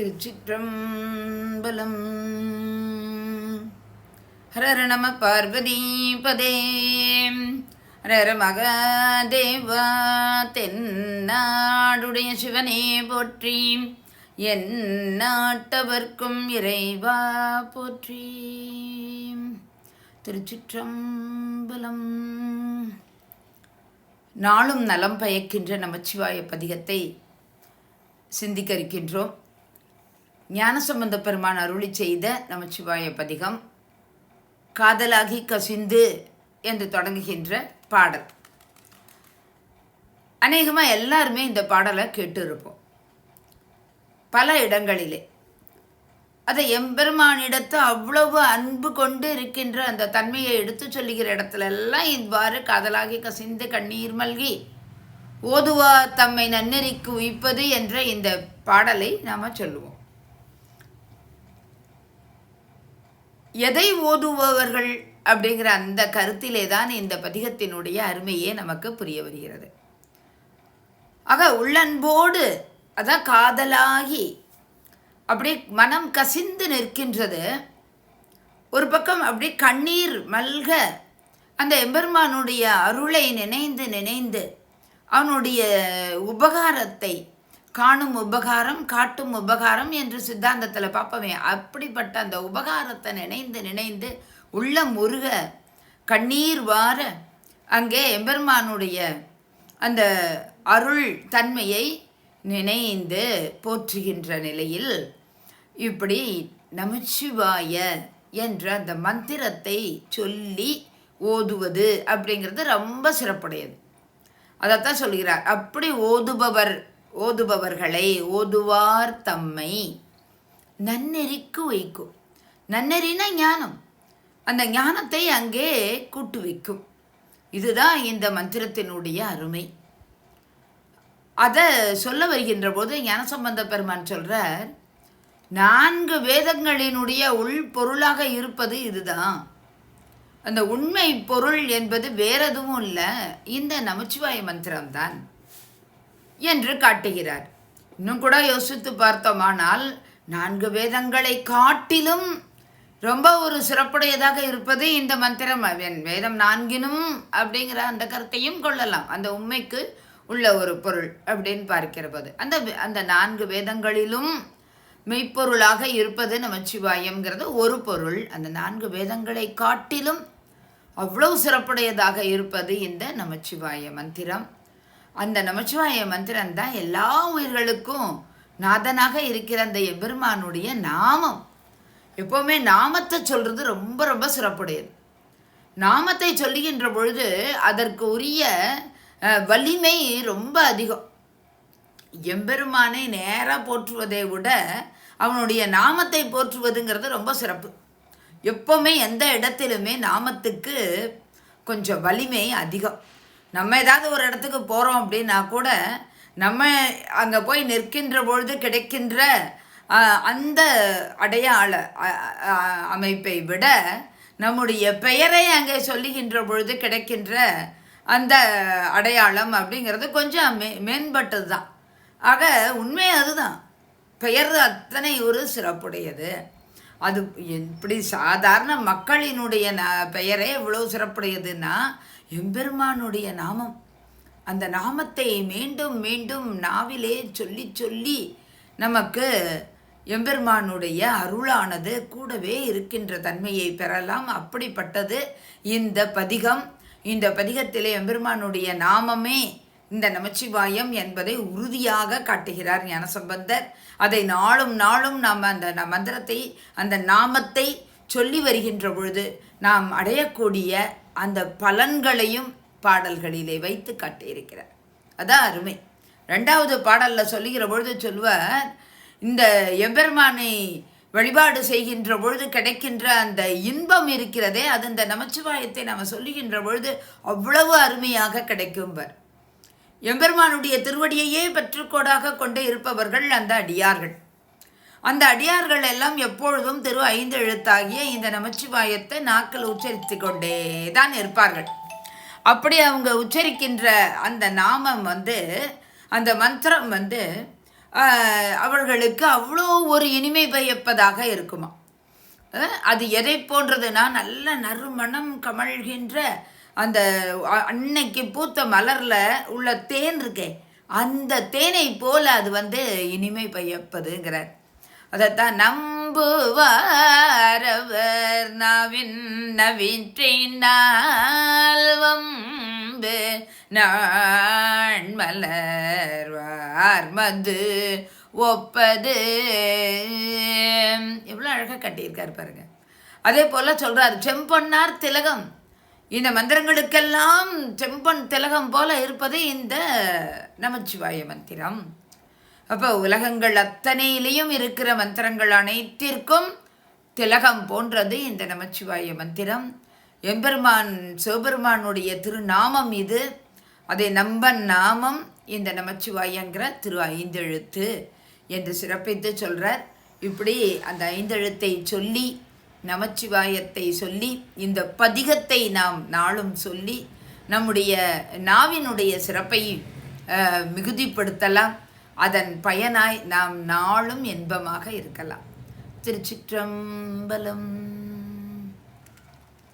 திருச்சிற்றம்பலம். ஹரர நம பார்வதி பதே. ஹரர மகாதேவா தென்னாடுடைய சிவனே போற்றி. என் நாட்டவர்க்கும் இறைவா போற்றி. திருச்சிற்றம்பலம். நாளும் நலம் பயக்கின்ற நமச்சிவாய பதிகத்தை சிந்திக்க இருக்கின்றோம். ஞானசம்பந்த பெருமான் அருளி செய்த நமச்சிவாய பதிகம் காதலாகி கசிந்து என்று தொடங்குகின்ற பாடல். அநேகமாக எல்லாருமே இந்த பாடலை கேட்டு இருப்போம் பல இடங்களிலே. அதை எம்பெருமானிடத்து அவ்வளவு அன்பு கொண்டு இருக்கின்ற அந்த தன்மையை எடுத்து சொல்லுகிற இடத்துல எல்லாம் இவ்வாறு காதலாகி கசிந்து கண்ணீர் மல்கி ஓதுவா தம்மை நன்னெறிக்கு உய்ப்பது என்ற இந்த பாடலை நாம் சொல்லுவோம். எதை ஓதுபவர்கள் அப்படிங்கிற அந்த கருத்திலே தான் இந்த பதிகத்தினுடைய அருமையே நமக்கு புரிய வருகிறது. ஆக உள்ளன்போடு அதான் காதலாகி அப்படி மனம் கசிந்து நிற்கின்றது. ஒரு பக்கம் அப்படி கண்ணீர் மல்க அந்த எம்பெருமானுடைய அருளை நினைந்து நினைந்து அவனுடைய உபகாரத்தை காணும் உபகாரம் காட்டும் உபகாரம் என்று சித்தாந்தத்தில் பார்ப்பவே அப்படிப்பட்ட அந்த உபகாரத்தை நினைந்து நினைந்து உள்ள முருக கண்ணீர் வார அங்கே எம்பெருமானுடைய அந்த அருள் தன்மையை நினைந்து போற்றுகின்ற நிலையில் இப்படி நமச்சிவாய என்ற அந்த மந்திரத்தை சொல்லி ஓதுவது அப்படிங்கிறது ரொம்ப சிறப்புடையது. அதைத்தான் சொல்கிறார். அப்படி ஓதுபவர் ஓதுபவர்களை ஓதுவார் தம்மை. நன்னெறிக்கு வைக்கும். நன்னெறினா ஞானம். அந்த ஞானத்தை அங்கே கூட்டு வைக்கும் இதுதான் இந்த மந்திரத்தினுடைய அருமை. அதை சொல்ல வருகின்ற போது ஞானசம்பந்த பெருமான் சொல்கிறார் நான்கு வேதங்களினுடைய உள் பொருளாக இருப்பது இதுதான். அந்த உண்மை பொருள் என்பது வேற எதுவும் இல்லை. இந்த நமச்சிவாய மந்திரம்தான். என்று காட்டுகிறார். இன்னும் கூட யோசித்து பார்த்தோமானால் நான்கு வேதங்களை காட்டிலும் ரொம்ப ஒரு சிறப்புடையதாக இருப்பது இந்த மந்திரம். வேதம் நான்கினும் அப்படிங்கிற அந்த கருத்தையும் கொள்ளலாம். அந்த உண்மைக்கு உள்ள ஒரு பொருள் அப்படின்னு பார்க்கிற போது அந்த அந்த நான்கு வேதங்களிலும் மெய்ப்பொருளாக இருப்பது நமச்சிவாயம்ங்கிறது ஒரு பொருள். அந்த நான்கு வேதங்களை காட்டிலும் அவ்வளவு சிறப்புடையதாக இருப்பது இந்த நமச்சிவாய மந்திரம். அந்த நமச்சிவாய மந்திரம் தான் எல்லா உயிர்களுக்கும் நாதனாக இருக்கிற அந்த எபெருமானுடைய நாமம். எப்போவுமே நாமத்தை சொல்கிறது ரொம்ப ரொம்ப சிறப்புடையது. நாமத்தை சொல்லுகின்ற பொழுது அதற்கு உரிய வலிமை ரொம்ப அதிகம். எம்பெருமானை நேராக போற்றுவதை விட அவனுடைய நாமத்தை போற்றுவதுங்கிறது ரொம்ப சிறப்பு. எப்போவுமே எந்த இடத்திலுமே நாமத்துக்கு கொஞ்சம் வலிமை அதிகம். நம்ம ஏதாவது ஒரு இடத்துக்கு போகிறோம் அப்படின்னா கூட நம்ம அங்கே போய் நிற்கின்ற பொழுது கிடைக்கின்ற அந்த அடையாள அமைப்பை விட நம்முடைய பெயரை அங்கே சொல்லுகின்ற பொழுது கிடைக்கின்ற அந்த அடையாளம் அப்படிங்கிறது கொஞ்சம் மே மேம்பட்டது தான் ஆக உண்மை அதுதான். பெயர் அத்தனை ஒரு சிறப்புடையது. அது இப்படி சாதாரண மக்களினுடைய ந பெயரே இவ்வளோ சிறப்புடையதுன்னா எம்பெருமானுடைய நாமம். அந்த நாமத்தை மீண்டும் மீண்டும் நாவிலே சொல்லி சொல்லி நமக்கு எம்பெருமானுடைய அருளானது கூடவே இருக்கின்ற தன்மையை பெறலாம். அப்படிப்பட்டது இந்த பதிகம். இந்த பதிகத்திலே எம்பெருமானுடைய நாமமே இந்த நமச்சிவாயம் என்பதை உறுதியாக காட்டுகிறார் ஞானசம்பந்தர். அதை நாளும் நாளும் நாம் அந்த மந்திரத்தை அந்த நாமத்தை சொல்லி வருகின்ற பொழுது நாம் அடையக்கூடிய அந்த பலன்களையும் பாடல்களிலே வைத்து காட்டியிருக்கிறார். அதான் அருமை. ரெண்டாவது பாடலில் சொல்லுகிற பொழுது சொல்வார் இந்த எம்பெருமானை வழிபாடு செய்கின்ற பொழுது கிடைக்கின்ற அந்த இன்பம் இருக்கிறதே அது இந்த நமச்சிவாயத்தை நம்ம சொல்லுகின்ற பொழுது அவ்வளவு அருமையாக கிடைக்கும்பர். எம்பெருமானுடைய திருவடியையே பற்றுக்கோடாக கொண்டு இருப்பவர்கள் அந்த அடியார்கள். அந்த அடியார்கள் எல்லாம் எப்பொழுதும் திரு ஐந்து எழுத்தாகிய இந்த நமச்சிவாயத்தை நாக்கள் உச்சரித்து கொண்டே தான் இருப்பார்கள். அப்படி அவங்க உச்சரிக்கின்ற அந்த நாமம் வந்து அந்த மந்திரம் வந்து அவர்களுக்கு அவ்வளோ ஒரு இனிமை பயப்பதாக இருக்குமா? அது எதை போன்றதுன்னா நல்ல நறுமணம் கமழ்கின்ற அந்த அன்னைக்கு பூத்த மலரில் உள்ள தேன் இருக்கே அந்த தேனை போல் அது வந்து இனிமை பயப்பதுங்கிறார். அதைத்தான் நம்புவாரவர் நாவின் நவிற்றினால் வம்பு நான் மலர்வார் மது ஒப்பது. எவ்வளோ அழகாக கட்டியிருக்காரு பாருங்க. அதே போல் சொல்கிறார் செம்பொன்னார் திலகம். இந்த மந்திரங்களுக்கெல்லாம் செம்பொன் திலகம் போல இருப்பது இந்த நமச்சிவாய மந்திரம். அப்போ உலகங்கள் அத்தனையிலையும் இருக்கிற மந்திரங்கள் அனைத்திற்கும் திலகம் போன்றது இந்த நமச்சிவாய மந்திரம். எம்பெருமான் சிவபெருமானுடைய திருநாமம் இது. அதை நம்ப நாமம் இந்த நமச்சிவாயங்கிற திரு ஐந்தெழுத்து என்று சிறப்பித்து சொல்கிறார் இப்படி அந்த ஐந்தெழுத்தை சொல்லி நமச்சிவாயத்தை சொல்லி இந்த பதிகத்தை நாம் நாளும் சொல்லி நம்முடைய நாவினுடைய சிறப்பை மிகுதிப்படுத்தலாம். அதன் பயனாய் நாம் நாளும் இன்பமாக இருக்கலாம். திருச்சிற்றம்பலம்